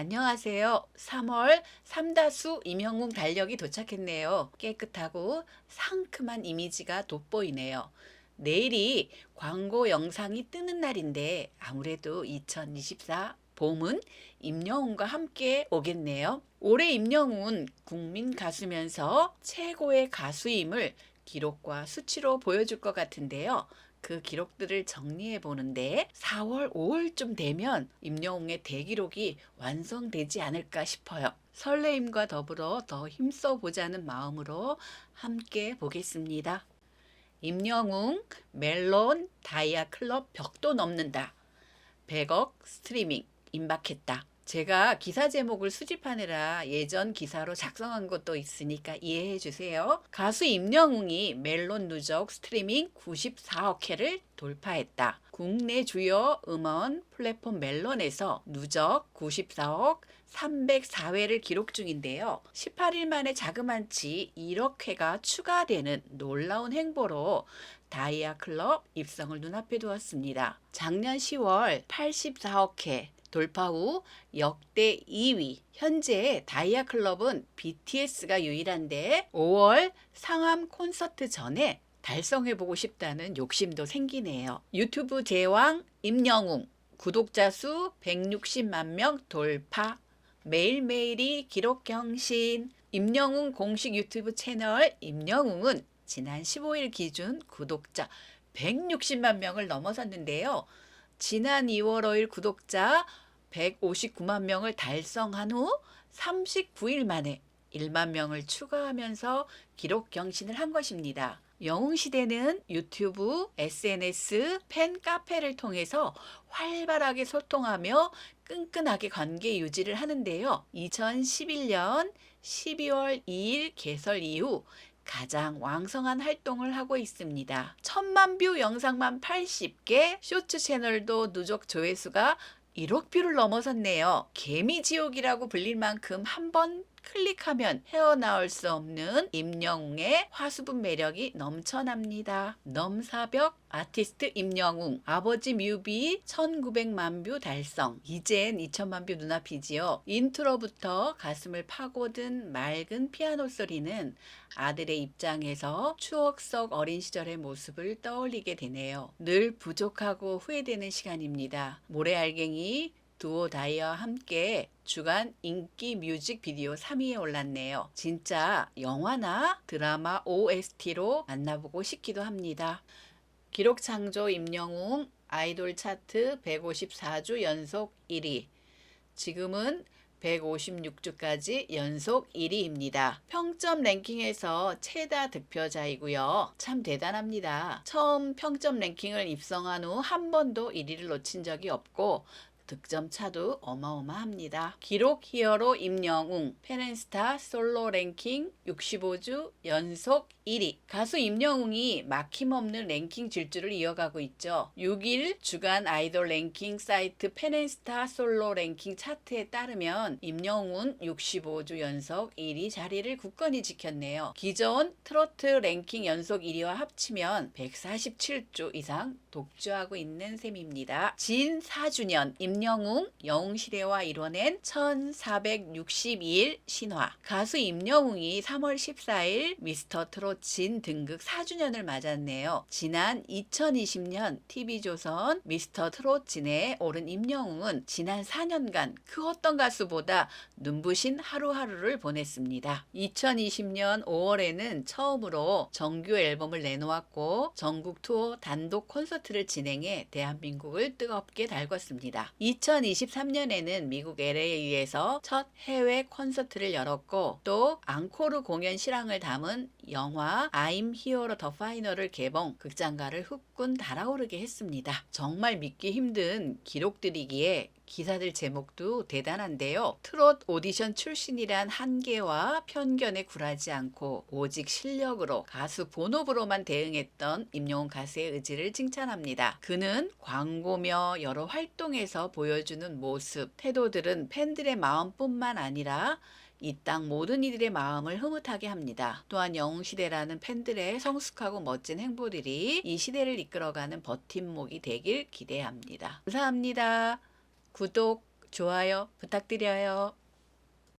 안녕하세요. 3월 삼다수 임영웅 달력이 도착했네요. 깨끗하고 상큼한 이미지가 돋보이네요. 내일이 광고 영상이 뜨는 날인데 아무래도 2024 봄은 임영웅과 함께 오겠네요. 올해 임영웅은 국민 가수면서 최고의 가수임을 기록과 수치로 보여줄 것 같은데요. 그 기록들을 정리해 보는데 4월, 5월쯤 되면 임영웅의 대기록이 완성되지 않을까 싶어요. 설레임과 더불어 더 힘써 보자는 마음으로 함께 보겠습니다. 임영웅 멜론 다이아 클럽 벽도 넘는다. 100억 스트리밍 임박했다. 제가 기사 제목을 수집하느라 예전 기사로 작성한 것도 있으니까 이해해 주세요. 가수 임영웅이 멜론 누적 스트리밍 94억 회를 돌파했다. 국내 주요 음원 플랫폼 멜론에서 누적 94억 304회를 기록 중인데요. 18일 만에 자그만치 1억 회가 추가되는 놀라운 행보로 다이아 클럽 입성을 눈앞에 두었습니다. 작년 10월 84억 회 돌파 후 역대 2위. 현재 다이아 클럽은 BTS가 유일한데 5월 상암 콘서트 전에 달성해보고 싶다는 욕심도 생기네요. 유튜브 제왕 임영웅 구독자 수 160만 명 돌파 매일매일이 기록 경신 임영웅 공식 유튜브 채널 임영웅은 지난 15일 기준 구독자 160만 명을 넘어섰는데요. 지난 2월 5일 구독자 159만 명을 달성한 후 39일 만에 1만 명을 추가하면서 기록 경신을 한 것입니다. 영웅시대는 유튜브, SNS, 팬 카페를 통해서 활발하게 소통하며 끈끈하게 관계 유지를 하는데요. 2011년 12월 2일 개설 이후 가장 왕성한 활동을 하고 있습니다. 천만 뷰 영상만 80개, 쇼츠 채널도 누적 조회수가 1억 뷰를 넘어섰네요. 개미지옥이라고 불릴 만큼 한 번 클릭하면 헤어나올 수 없는 임영웅의 화수분 매력이 넘쳐납니다. 넘사벽 아티스트 임영웅 아버지 뮤비 1900만 뷰 달성 이젠 2000만 뷰 눈앞이지요. 인트로부터 가슴을 파고든 맑은 피아노 소리는 아들의 입장에서 추억 속 어린 시절의 모습을 떠올리게 되네요. 늘 부족하고 후회되는 시간입니다. 모래알갱이 두오 다이아와 함께 주간 인기 뮤직 비디오 3위에 올랐네요. 진짜 영화나 드라마 OST로 만나보고 싶기도 합니다. 기록 창조 임영웅 아이돌 차트 154주 연속 1위. 지금은 156주까지 연속 1위입니다. 평점 랭킹에서 최다 득표자이고요. 참 대단합니다. 처음 평점 랭킹을 입성한 후 한 번도 1위를 놓친 적이 없고 득점 차도 어마어마합니다. 기록 히어로 임영웅 페렌스타 솔로 랭킹 65주 연속 1위 가수 임영웅이 막힘없는 랭킹 질주를 이어가고 있죠. 6일 주간 아이돌 랭킹 사이트 페렌스타 솔로 랭킹 차트에 따르면 임영웅은 65주 연속 1위 자리를 굳건히 지켰네요. 기존 트로트 랭킹 연속 1위와 합치면 147주 이상 독주하고 있는 셈입니다. 진 4주년 임 영웅 영웅시대와 이뤄낸 1462일 신화 가수 임영웅이 3월 14일 미스터 트롯 진 등극 4주년을 맞았네요. 지난 2020년 TV조선 미스터 트롯 진에 오른 임영웅은 지난 4년간 그 어떤 가수보다 눈부신 하루하루를 보냈습니다. 2020년 5월에는 처음으로 정규 앨범을 내놓았고 전국 투어 단독 콘서트를 진행해 대한민국을 뜨겁게 달궜습니다. 2023년에는 미국 LA에서 첫 해외 콘서트를 열었고 또 앙코르 공연 실황을 담은 영화 I'm Hero The Final을 개봉 극장가를 훅군 달아오르게 했습니다. 정말 믿기 힘든 기록들이기에 기사들 제목도 대단한데요. 트롯 오디션 출신이란 한계와 편견에 굴하지 않고 오직 실력으로 가수 본업으로만 대응했던 임영웅 가수의 의지를 칭찬합니다. 그는 광고며 여러 활동에서 보여주는 모습, 태도들은 팬들의 마음뿐만 아니라 이땅 모든 이들의 마음을 흐뭇하게 합니다. 또한 영웅시대라는 팬들의 성숙하고 멋진 행보들이 이 시대를 이끌어가는 버팀목이 되길 기대합니다. 감사합니다. 구독, 좋아요 부탁드려요.